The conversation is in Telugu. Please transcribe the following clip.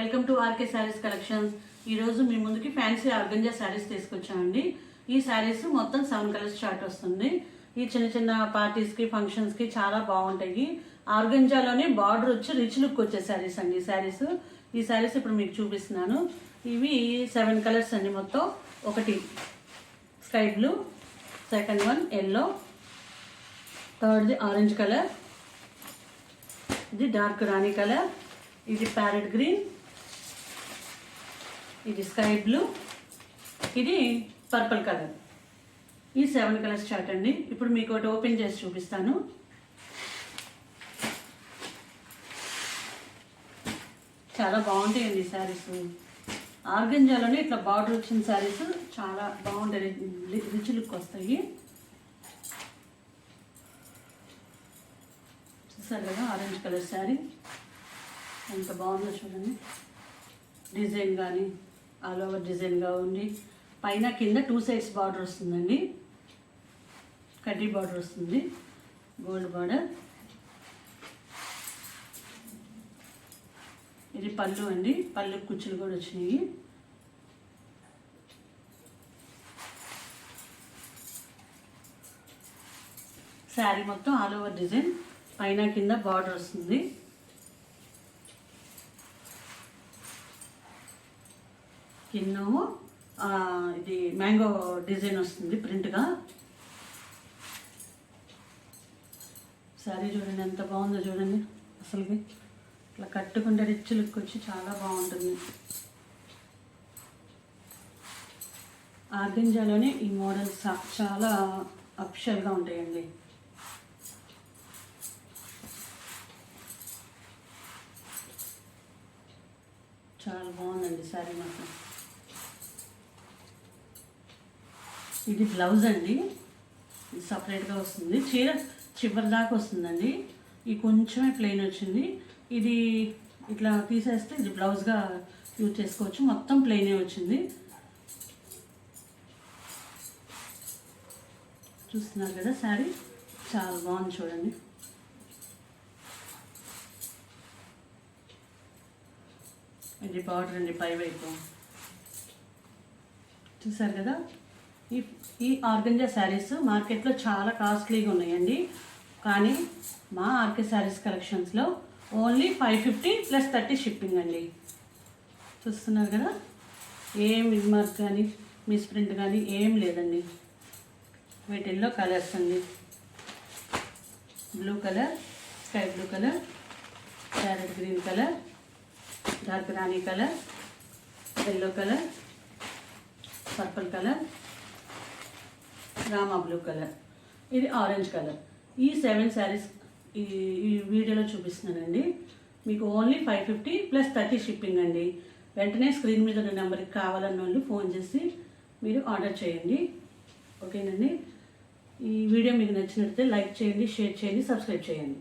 Welcome to RK sarees collections. ఈరోజు మీ ముందుకి ఫ్యాన్సీ ఆర్గంజా శారీస్ తీసుకొచ్చామండి. ఈ శారీస్ మొత్తం సెవెన్ కలర్స్ చార్ట్ వస్తుంది. ఈ చిన్న చిన్న పార్టీస్కి ఫంక్షన్స్కి చాలా బాగుంటాయి. ఆర్గంజాలోనే బార్డర్ వచ్చి రిచ్ లుక్ వచ్చే శారీస్ అండి ఈ శారీస్. ఈ శారీస్ ఇప్పుడు మీకు చూపిస్తున్నాను. ఇవి సెవెన్ కలర్స్ అండి మొత్తం. ఒకటి sky blue second one yellow థర్డ్ది orange colour ఇది డార్క్ రాణి కలర్ ఇది ప్యారెట్ గ్రీన్ ఇది స్కై బ్లూ ఇది పర్పుల్ కలర్. ఈ సెవెన్ కలర్స్ చార్ట్ అండి. ఇప్పుడు మీకు ఒకటి ఓపెన్ చేసి చూపిస్తాను. చాలా బాగుంటాయండి శారీస్ ఆర్గంజాలోనే ఇట్లా బార్డర్ వచ్చిన శారీస్ చాలా బాగుంటాయి. రిచ్ లుక్ వస్తాయి. చూసారు కదా ఆరెంజ్ కలర్ శారీ ఎంత బాగుందో చూడండి. డిజైన్ కానీ ఆల్ ఓవర్ డిజైన్గా ఉంది. పైన కింద టూ సైడ్స్ బార్డర్ వస్తుందండి. కడ్డీ బార్డర్ వస్తుంది. Gold border. ఇది పళ్ళు అండి. పళ్ళు కుచ్చులు కూడా వచ్చినాయి. శారీ మొత్తం ఆల్ ఓవర్ డిజైన్. పైన కింద బార్డర్ వస్తుంది. కిందేమో ఇది మ్యాంగో డిజైన్ వస్తుంది ప్రింట్గా శారీ చూడండి ఎంత బాగుందో చూడండి అసలుకి. ఇట్లా కట్టుకుంటే రిచ్ లుక్ వచ్చి చాలా బాగుంటుంది. ఆర్గంజాలోనే ఈ మోడల్స్ చాలా అఫిషియల్గా ఉంటాయండి. చాలా బాగుందండి శారీ మాత్రం. ఇది బ్లౌజ్ అండి. ఇది సపరేట్గా వస్తుంది. చీర చివరి దాకా వస్తుందండి. ఇది కొంచెమే ప్లెయిన్ వచ్చింది. ఇది ఇట్లా తీసేస్తే ఇది బ్లౌజ్గా యూజ్ చేసుకోవచ్చు. మొత్తం ప్లెయినే వచ్చింది. చూస్తున్నారు కదా శారీ? చాలా బాగుంది చూడండి. ఇది బార్డర్ అండి పై వైపు. చూసారు కదా? ఈ ఈ ఆర్గంజా శారీస్ మార్కెట్లో చాలా కాస్ట్లీగా ఉన్నాయండి. కానీ మా ఆర్కే శారీస్ కలెక్షన్స్లో only five fifty plus thirty shipping అండి. చూస్తున్నారు కదా? ఏం మార్క్ కానీ మిస్ ప్రింట్ కానీ ఏం లేదండి. వీటిల్లో కలర్స్ అండి. Blue colour sky blue colour parrot green colour dark రాణి colour yellow colour purple colour Rama blue colour. ఇది ఆరెంజ్ కలర్. ఈ సెవెన్ శారీస్ ఈ ఈ వీడియోలో చూపిస్తున్నానండి. మీకు only five fifty plus thirty shipping అండి. వెంటనే స్క్రీన్ మీద ఉన్న నెంబర్కి కావాలన్న వాళ్ళు ఫోన్ చేసి మీరు ఆర్డర్ చేయండి. ఓకేనండి? ఈ వీడియో మీకు నచ్చినట్లయితే లైక్ చేయండి షేర్ చేయండి సబ్స్క్రైబ్ చేయండి.